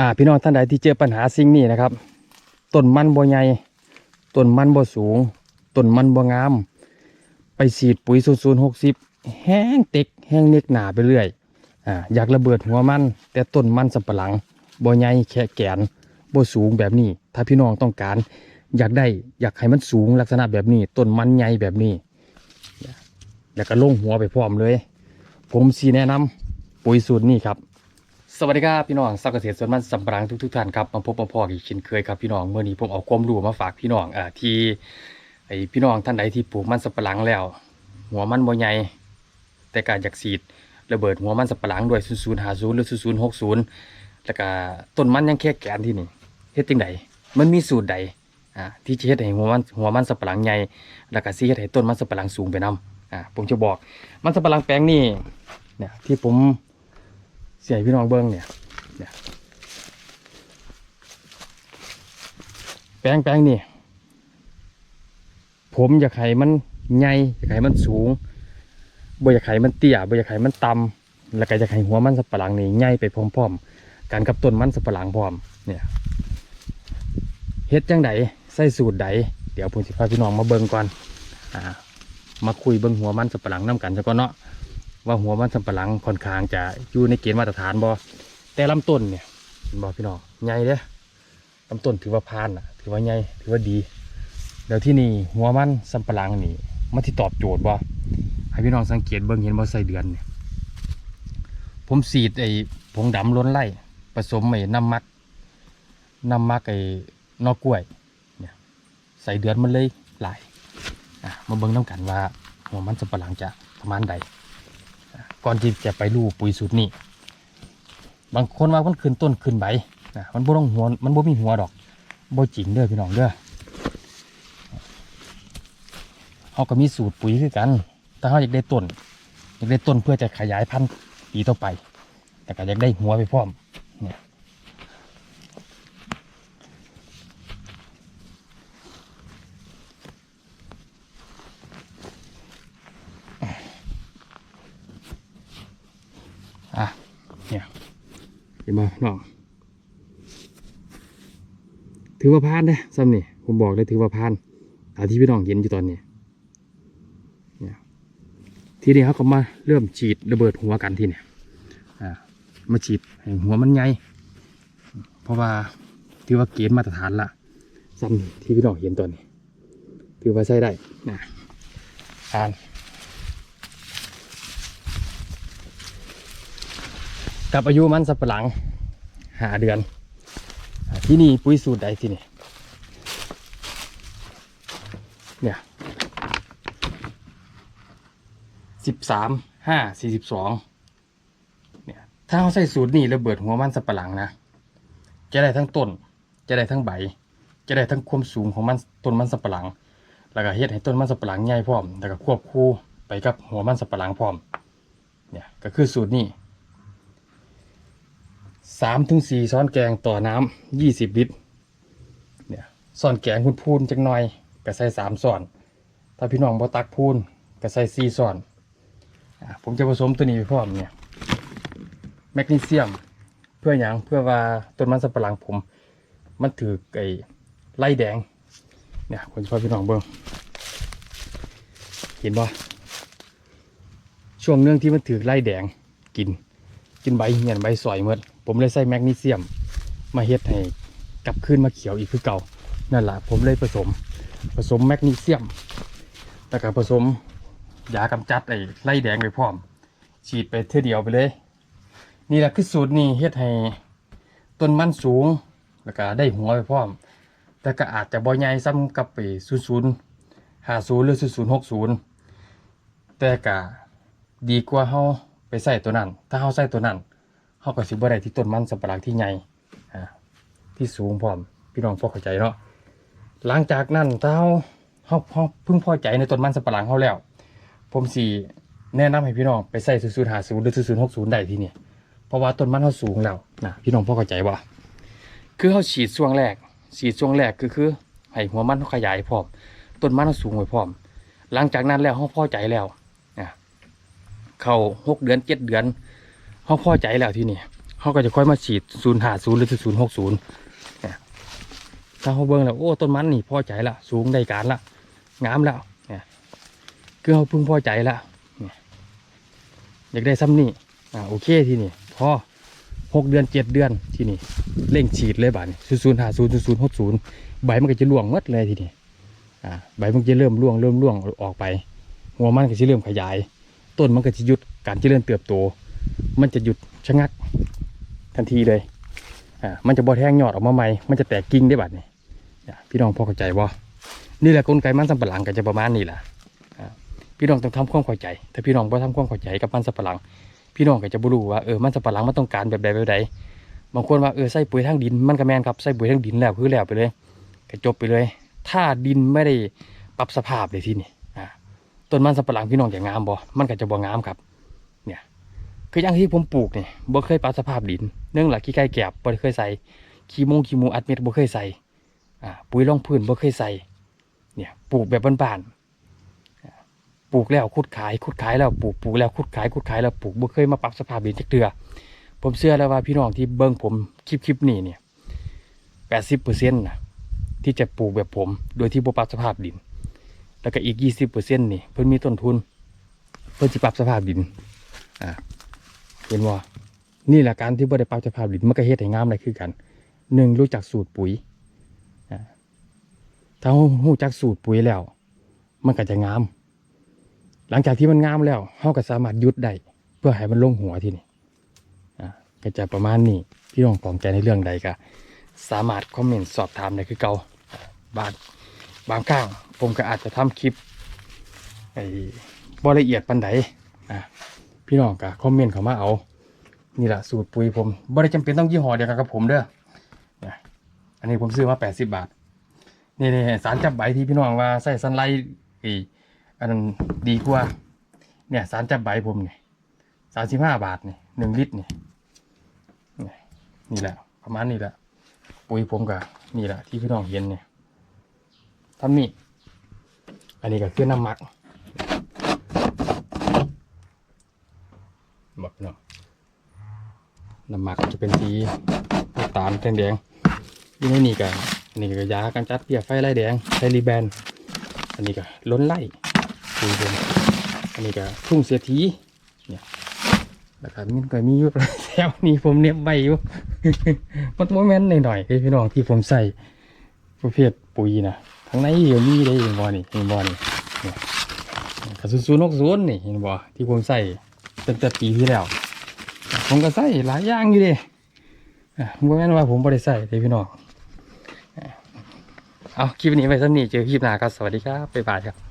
อ่าพี่น้องท่านใดที่เจอปัญหาสิ่งนี้นะครับต้นมันบ่ใหญ่ต้นมันบ่สูงต้นมันบ่งาม ไปฉีดปุ๋ยศูนย์หกสิบแห้งเต็กแห้งเน็กหนาไปเรื่อยอ่าอยากระเบิดหัวมัน แต่ต้นมันสำปะหลังบ่ใหญ่แค่แกนบ่สูงแบบนี้ ถ้าพี่น้องต้องการ อยากได้อยากให้มันสูงลักษณะแบบนี้ต้นมันใหญ่แบบนี้ แล้วก็ลงหัวไปพร้อมเลย ผมสีแนะนำปุ๋ยสูตรนี้ครับ สวัสดีครับพี่น้องสักเกษตรสวนมันสำปะหลังทุกๆท่านครับมาพบมาพออีกเช่นเคยครับพี่น้องเมื่อนี้ผมเอาความรู้มาฝากพี่น้องอ่าที่ไอพี่น้องท่านใดที่ปลูกมันสำปะหลังแล้ว หัวมันบ่ใหญ่แต่การอยากสีดระเบิดหัวมันสำปะหลังด้วย0 0 5 0หรือ0 0 6 0แล้วก็ต้นมันยังแค่แกนที่นี่เฮ็ดจังไดมันมีสูตรใดอ่าที่จะเฮ็ดให้หัวมันหัวมันสำปะหลังใหญ่แล้วก็สิเฮ็ดให้ต้นมันสำปะหลังสูงไปนํอ่าผมจะบอกมันสำปะหลังแปลงนี่เนี่ยที่ผม สียให้พี่น้องเบิ่งเนี่ยเนี่ย แปลงแปลงนี่ ผมอยากให้มันใหญ่อยากให้มันสูงบ่อยากให้มันเตี้ยบ่อยากให้มันต่ำแล้วก็อยากให้หัวมันสับปะหลังนี่ใหญ่ไปพร้อมๆกันกับต้นมันสับปะหลังพร้อมเนี่ยเฮ็ดจังไดใส่สูตรใดเดี๋ยวผมสิพาพี่น้องมาเบิ่งก่อนอ่ามาคุยเบิ่งหัวมันสับปะหลังนํกันซะก่อนเนาะ ว่าหัวมันสับปะหลังค่อนข้างจะอยู่ในเกณฑ์มาตรฐานบ่แต่ลำต้นเนี่ยบ่พี่น้องใหญ่เด้อลำต้นถือว่าพานอะ ถือว่าใหญ่ถือว่าดีเดี๋ยวที่นี่หัวมันสำปะหลังนี่มันที่ตอบโจทย์บ่ให้พี่น้องสังเกตเบิ่งเห็นบ่ใส่เดือนเนี่ยผมสีดไอ้ผงดำล้นไล่ผสมไอ้น้ำมักน้ำมักไอ้นอกกล้วยเนี่ยใส่เดือนมันเลยหลายมาเบิ่งน้ำกันว่าหัวมันสำปะหลังจะประมาณใด ก่อนที่จะไปรูปุ๋ยสูตรนี้ บางคนว่ามันขึ้นต้นขึ้นใบนะมันบ่ต้องหัวมันบ่มีหัวดอกบ่จริงเด้อพี่น้องเด้อเขาก็มีสูตรปุ๋ยคือกันแต่เขาอยากได้ต้นอยากได้ต้นเพื่อจะขยายพันธุ์ปีต่อไป แต่ก็อยากได้หัวไปพร้อม เนี่ย อะ เนี่ย เห็นไหมน้องถือว่าพานนะซ้ำนี่ผมบอกเลยถือว่าพานตาที่พี่น้องเห็นอยู่ตอนนี้ทีนี้เขาก็มาเริ่มฉีดระเบิดหัวกันทีเนี่ยมาฉีดให้หัวมันใหญ่เพราะว่าถือว่าเกณฑ์มาตรฐานละซ้ำนี่ที่พี่น้องเห็นตัวนี้ ถือว่าใช้ได้นะอ่าน กับอายุมันสับปะหลังหาเดือน ที่นี่ปุ๋ยสูตรใดที่นี่เนี่ยสิบสามห้าสี่สิบสองเนี่ยถ้าเขาใส่สูตรนี้ระเบิดหัวมันสับปะหลังนะ จะได้ทั้งต้น จะได้ทั้งใบ จะได้ทั้งความสูงของมันต้นมันสับปะหลัง แล้วก็เฮ็ดให้ต้นมันสับปะหลังใหญ่พร้อม แล้วก็ควบคู่ไปกับหัวมันสับปะหลังพร้อม เนี่ยก็คือสูตรนี้ สามถึงสี่ช้อนแกงต่อน้ำยี่สิบลิตรเนี่ยช้อนแกงคุณพูนจักหน่อยก็ใส่สามช้อนถ้าพี่น้องบ่ตักพูนก็ใส่สี่ช้อนผมจะผสมตัวนี้ไปพร้อมเนี่ยแมกนีเซียมเพื่ออย่างเพื่อว่าต้นมันสับปะหลังผม มันถือไอ้ไล่แดง เนี่ยผมจะพาพี่น้องเบิ้งเห็นบ่ช่วงเนื่องที่มันถือไล่แดงกิน กินใบเหียนใบสอยหมด ผมเลยใส่แมกนีเซียมมาเฮ็ดให้กลับขึ้นมาเขียวอีกคือเก่า นั่นแหละผมเลยผสม ผสมแมกนีเซียมแล้วก็ผสมยากำจัดไอ้ไล่แดงไปพร้อม ฉีดไปเท่อเดียวไปเลย นี่แหละคือสูตรนี้เฮ็ดให้ต้นมันสูงแล้วก็ได้หัวไปพร้อม แต่ก็อาจจะบ่ใหญ่ซ้ำกับไปศูนย์ศูนย์ห้าศูนย์หรือศูนย์ศูนย์หกศูนย์แต่ก็ดีกว่าเฮาไปใส่ตัวนั้น ถ้าเฮาใส่ตัวนั้น เฮาก็สิบ่ได้ที่ต้นมันสำปะหลังที่ใหญ่อ่าที่สูงพร้อมพี่น้องพอเข้าใจเนาะหลังจากนั้นถ้าเฮาเฮาเพิ่งพอใจในต้นมันสำปะหลังเฮาแล้ว ผมสีแนะนำให้พี่น้องไปใส่ศูนย์หาศูนย์หรือศูนย์หกศูนย์ได้ที่นี่เพราะว่าต้นมันเขาสูงแล้วนะพี่น้องพอเข้าใจบ่คือเขาฉีดช่วงแรก ฉีดช่วงแรกคือคือให้หัวมันเขาขยายพร้อมต้นมันเขาสูงไว้พร้อม หลังจากนั้นแล้วเขาพอใจแล้ว เข้าหกเดือนเจ็ดเดือน เขาพอใจแล้วที่นี่เขาก็จะค่อยมาฉีดศูนย์หาศูนย์หรือศูนย์หกศูนย์ถ้าเขาเบิ่งแล้วโอ้ต้นมันนี่พอใจละสูงได้การละงามแล้วเนี่ยคือเขาเพิ่งพอใจละเนี่ยอยากได้ซ้ำนี่อ่าโอเคที่นี่พอหกเดือนเจ็ดเดือนที่นี่เร่งฉีดเลยบาทนี่ศูนย์หาศูนย์ศูนย์หกศูนย์ใบมันก็จะร่วงหมดเลยทีนี่อ่าใบมันจะเริ่มร่วงเริ่มร่วงออกไปหัวมันก็จะเริ่มขยาย ต้นมันก็จะหยุดการเจริญเติบโต มันจะหยุดชะงักทันทีเลยอ่ามันจะบอแทงยอดออกมาใหม่ มันจะแตกกิ่งได้บัดนี่พี่น้องพอเข้าใจบ่นี่แหละกลไกมันสำปะหลังก็จะประมาณนี้แหละอ่าพี่น้องต้องทำความเข้าใจ ถ้าพี่น้องบ่ทำความเข้าใจกับมันสำปะหลัง พี่น้องก็จะบ่รู้ว่าเออมันสำปะหลังมันต้องการแบบใดแบบใดบางคนว่าเออใส่ปุ๋ยทางดินมันก็แมนครับใส่ปุ๋ยทางดินแล้วคือแล้วไปเลยก็จบไปเลย ถ้าดินไม่ได้ปรับสภาพเลยที่นี่อ่าต้นมันสำปะหลังพี่น้องจะงามบ่มันก็จะบ่งามครับ เนี่ย คืออย่างที่ผมปลูกเนี่ยบ่เคยปรับสภาพดิน เนื่องหลักขี้ไก่แกบบ่เคยใส่ขี้มงขี้หมูอัดเม็ดบ่เคยใส่อ่าปุ๋ยรองพื้นบ่เคยใส่เนี่ยปลูกแบบบ้านๆปลูกแล้วขุดขายขุดขายแล้วปลูกปลูกแล้วขุดขายขุดขายแล้วปลูกบ่เคยมาปรับสภาพดินจักเทื่อผมเชื่อแล้วว่าพี่น้องที่เบิ่งผมคลิปคลิปนี้เนี่ย80%นต์นะที่จะปลูกแบบผม โดยที่บ่ปรับสภาพดิน แล้วก็อีกยี่สิบเปอร์เซ็นต์นี่เพิ่นมีต้นทุน เพิ่นสิปรับสภาพดินอ่า เห็นว่านี่แหละการที่บ่ได้ปรับสภาพดินมันก็เฮ็ดให้งามอะไรคือกันหนึ่งรู้จักสูตรปุ๋ยอ่าถ้ารู้จักสูตรปุ๋ยแล้ว มันก็จะงาม หลังจากที่มันงามแล้วเฮาก็สามารถยุดได้เพื่อให้มันลงหัวที่นี่อ่าก็จะประมาณนี้พี่น้องของใจในเรื่องใดก็สามารถคอมเมนต์สอบถามได้คือเก่าบางบางครั้งผมก็อาจจะทำคลิปไอ้บ่ละเอียดปันใดอะ พี่น้องก็คอมเมนต์เข้ามาเอา นี่แหละสูตรปุ๋ยผมบ่ได้จำเป็นต้องยี่ห้อเดียวกันกับผมเด้อเนี่ยอันนี้ผมซื้อมา80บาท นี่นี่สารจับใบที่พี่น้องว่าใส่ซันไลอีอันนั้นดีกว่า เนี่ยสารจับใบผมนี่สามสิบห้าบาทนี่หนึ่งลิตรนี่นี่นี่แหละ ประมาณนี้แหละ ปุ๋ยผมก็นี่แหละที่พี่น้องเห็นเนี่ยทำนี่ อันนี้ก็คือน้ำหมักเนาะ น้ำหมักจะเป็นสีน้ำตาลแดงๆอยู่นี่กันอันนี้ก็ยากันจัดเปียกไฟไล่แดงไทรีแบนอันนี้ก็ล้นไล่ดูเป็นอันนี้ก็ทุ่งเสียทีเนี่ยแล้วก็มันก็มีอยู่แถวนี้ผมเน็บใบอยู่มันโมเมนต์หน่อยๆพี่น้องที่ผมใส่ประเภทปุ๋ยนะข้างในเดี๋ยวมีได้เห็นบ่นี่เห็นบ่นี่เนี่กระสุนนกศูนนี่เห็นบ่ที่ผมใส่ตั้งแต่ปีที่แล้ว ผมก็ใส่หลายอย่างอยู่เดิบ่แม่นว่าผมบ่ได้ใส่เด้พี่น้องเอาคลิปนี้ไว้สำนี้เจอคลิปหน้าครับสวัสดีครับบ๊ายบายครับ